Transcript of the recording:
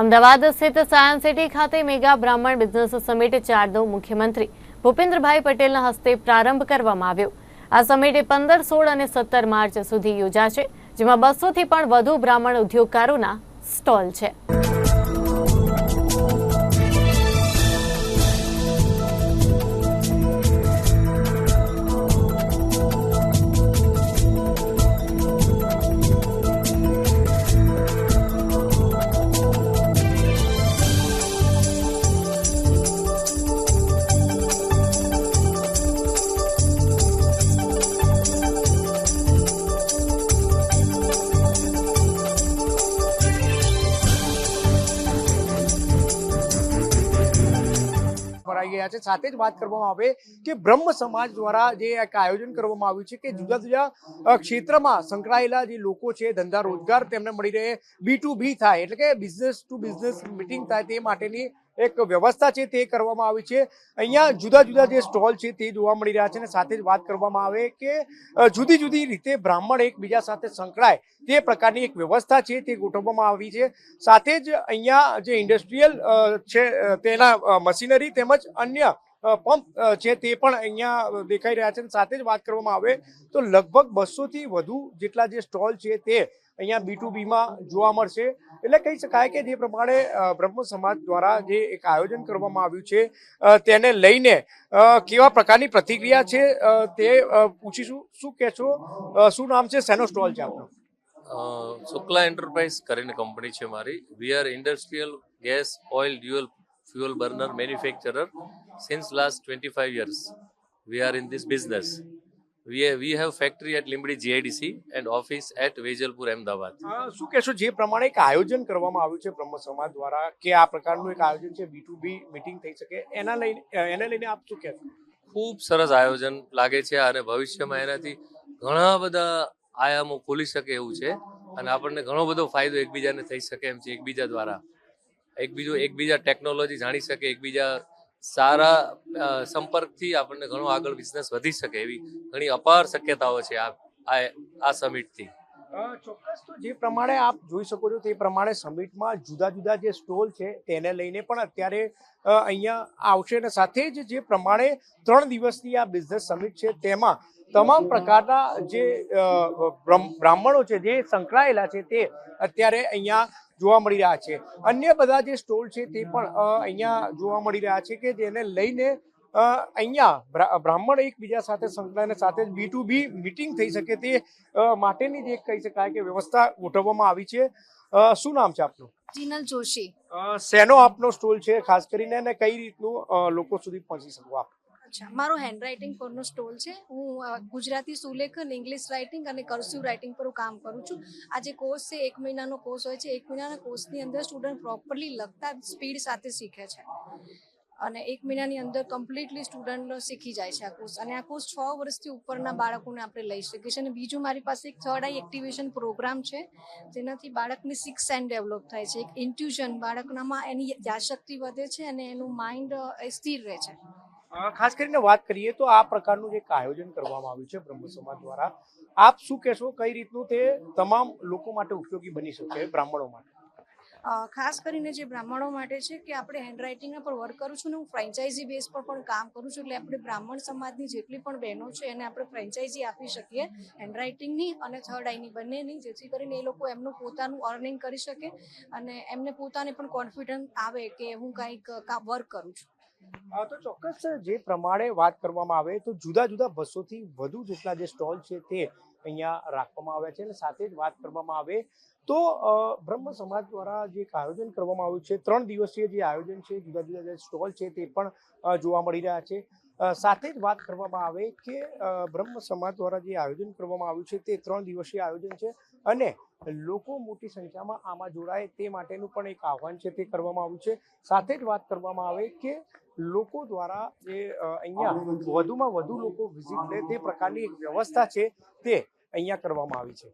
અમદાવાદ સ્થિત science city ખાતે mega Brahmin business summit ચારનો મુખ્યમંત્રી ભૂપેન્દ્રભાઈ પટેલના હસ્તે પ્રારંભ કરવામાં આવ્યો. આ સમિટ પંદર, સોળ અને સત્તર માર્ચ સુધી યોજાશે, જેમાં બસોથી પણ વધુ બ્રાહ્મણ ઉદ્યોગકારોના સ્ટોલ છે. ગયા છે. સાથે જ વાત કરવામાં આવે કે બ્રહ્મ સમાજ દ્વારા જે એક આયોજન કરવામાં આવ્યું છે કે જુદા જુદા ક્ષેત્રમાં સંકળાયેલા જે લોકો છે, ધંધા રોજગાર તેમને મળી રહે. બી ટુ બી થાય, એટલે કે બિઝનેસ ટુ બિઝનેસ મિટિંગ થાય તે માટેની એક વ્યવસ્થા છે તે કરવામાં આવી છે. અહીંયા જુદા જુદા જે સ્ટોલ છે તે જોવા મળી રહ્યા છે અને સાથે જ વાત કરવામાં આવે કે જુદી જુદી રીતે બ્રાહ્મણ એકબીજા સાથે સંકળાય તે પ્રકારની એક વ્યવસ્થા છે તે ગોઠવવામાં આવી છે. સાથે જ અહીંયા જે ઇન્ડસ્ટ્રીયલ છે તેના મશીનરી તેમજ અન્ય પંપ છે તે પણ અહીંયા દેખાઈ રહ્યા છે સાથે જ વાત કરવામાં આવે તો લગભગ બસોથી વધુ જેટલા જે સ્ટોલ છે તે અહીંયા બી ટુ બીમાં જોવા મળશે. એટલે કહી શકાય કે જે પ્રમાણે બ્રહ્મ સમાજ દ્વારા જે એક આયોજન કરવામાં આવ્યું છે તેને લઈને કેવા પ્રકારની પ્રતિક્રિયા છે તે પૂછીશું. શું કહેશો? શું નામ છે? સેનો સ્ટોલ છે આપનો? શુક્લા એન્ટરપ્રાઇઝ કરીને કંપની છે મારી. We are industrial gas oil dual fuel burner manufacturer since last twenty five years we are in this we we have factory at Limbdi GIDC and office at Vejalpur Ahmedabad શું કહેશો? જે પ્રમાણે એક આયોજન કરવામાં આવ્યું છે બ્રહ્મ સમાજ દ્વારા કે આ પ્રકારનું એક આયોજન છે બી ટુ બી મિટિંગ થઈ શકે એના લઈને એને લઈને આપ શું કહેશો? ખૂબ સરસ આયોજન લાગે છે અને ભવિષ્યમાં એનાથી ઘણા બધા આયામો ખુલી શકે એવું છે અને આપણને ઘણો બધો ફાયદો એકબીજાને થઈ શકે એમ છે એકબીજા દ્વારા. એકબીજો એકબીજા ટેકનોલોજી જાણી શકે એકબીજા સારા સંપર્કથી આપણને ઘણો આગળ બિઝનેસ વધી શકે એવી ઘણી અપાર શક્યતાઓ છે આ આ સમિટથી જે પ્રમાણે આપ જોઈ શકો છો તે પ્રમાણે સમિટમાં જુદા જુદા જે સ્ટોલ છે તેને લઈને પણ અત્યારે અહીંયા આવશે અને સાથે જ જે પ્રમાણે ત્રણ દિવસની આ બિઝનેસ સમિટ છે તેમાં તમામ પ્રકારના જે બ્રાહ્મણો છે જે સંકળાયેલા છે તે અત્યારે અહીંયા જોવા મળી રહ્યા છે. અન્ય બધા જે સ્ટોલ છે તે પણ અહીંયા જોવા મળી રહ્યા છે કે જેને લઈને અહીંયા બ્રાહ્મણ એકબીજા સાથે સંકળાઈને સાથે જ બી ટુ બી મિટિંગ થઈ શકે તે માટેની જે એક કહી શકાય કે વ્યવસ્થા ગોઠવવામાં આવી છે. શું નામ છે આપનું? જીનલ જોશી. શેનો આપનો સ્ટોલ છે? ખાસ કરીને અને કઈ રીતનું લોકો સુધી પહોંચી શકો આપ? અચ્છા મારો હેન્ડરાઇટિંગ પરનો સ્ટોલ છે. હું ગુજરાતી સુલેખન ઇંગ્લિશ રાઇટિંગ અને કર્સિવ રાઇટિંગ પર હું કામ કરું છું. આ જે કોર્સ છે એક મહિનાનો કોર્સ હોય છે. એક મહિનાના કોર્સની અંદર સ્ટુડન્ટ પ્રોપરલી લખતા સ્પીડ સાથે શીખે છે. અને એક મહિનાની અંદર કમ્પ્લીટલી સ્ટુડન્ટ શીખી જાય છે આ કોર્સ અને આ કોર્સ છ વર્ષથી ઉપરના બાળકોને આપણે લઈ શકીએ છીએ. અને બીજું મારી પાસે એક થર્ડ આઈ એક્ટિવેશન પ્રોગ્રામ છે, જેનાથી બાળકની સિક્સ સેન્ડ ડેવલપ થાય છે. એક ઇન્ટ્યુશન બાળકનામાં એની યાદશક્તિ વધે છે અને એનું માઇન્ડ સ્થિર રહે છે. ખાસ કરીને વાત કરીએ તો આ પ્રકારનું એક આયોજન કરવામાં આવ્યું છે બ્રહ્મ સમાજ દ્વારા, આપ શું કહેશો? કઈ રીતનું તે તમામ લોકો માટે ઉપયોગી બની શકે બ્રાહ્મણો માટે? ખાસ કરીને જે બ્રાહ્મણો માટે છે કે આપણે હેન્ડરાઇટિંગના પર વર્ક કરું છું ને હું ફ્રેન્ચાઇઝી બેઝ પર પણ કામ કરું છું એટલે આપણે બ્રાહ્મણ સમાજની જેટલી પણ બહેનો છે એને આપણે ફ્રેન્ચાઇઝી આપી શકીએ હેન્ડરાઇટિંગની અને થર્ડ આઈની બંનેની, જેથી કરીને એ લોકો એમનું પોતાનું અર્નિંગ કરી શકે અને એમને પોતાને પણ કોન્ફિડન્સ આવે કે હું કંઈક વર્ક કરું છું. તો ચોક્કસ જે પ્રમાણે વાત કરવામાં આવે તો જુદા જુદા બસોથી વધુ જેટલા જે સ્ટોલ છે તે અહીંયા રાખવામાં આવ્યા છે અને સાથે જ વાત કરવામાં આવે તો બ્રહ્મ સમાજ દ્વારા જે આયોજન કરવામાં આવ્યું છે, ત્રણ દિવસીય જે આયોજન છે, જુદા જુદા જે સ્ટોલ છે તે પણ જોવા મળી રહ્યા છે. સાથે જ વાત કરવામાં આવે કે બ્રહ્મ સમાજ દ્વારા જે આયોજન કરવામાં આવ્યું છે તે ત્રણ દિવસીય આયોજન છે અને લોકો મોટી સંખ્યામાં આમાં જોડાય તે માટેનું પણ એક આહવાન છે તે કરવામાં આવ્યું છે. સાથે જ વાત કરવામાં આવે કે, લોકો દ્વારા જે અહીંયા વધુમાં વધુ લોકો વિઝિટ લે તે પ્રકારની એક વ્યવસ્થા છે તે અહીંયા કરવામાં આવી છે.